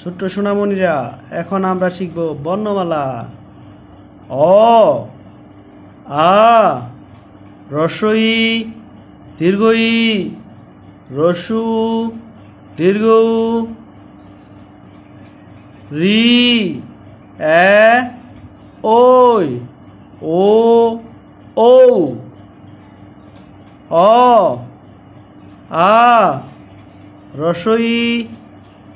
ছোট্ট সোনামণিরা, এখন আমরা শিখব বর্ণমালা। অ, আ রসই দীর্ঘই রসু দীর্ঘ রি, এ, ওই, ও ও অ, আ রসই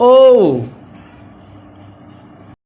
ও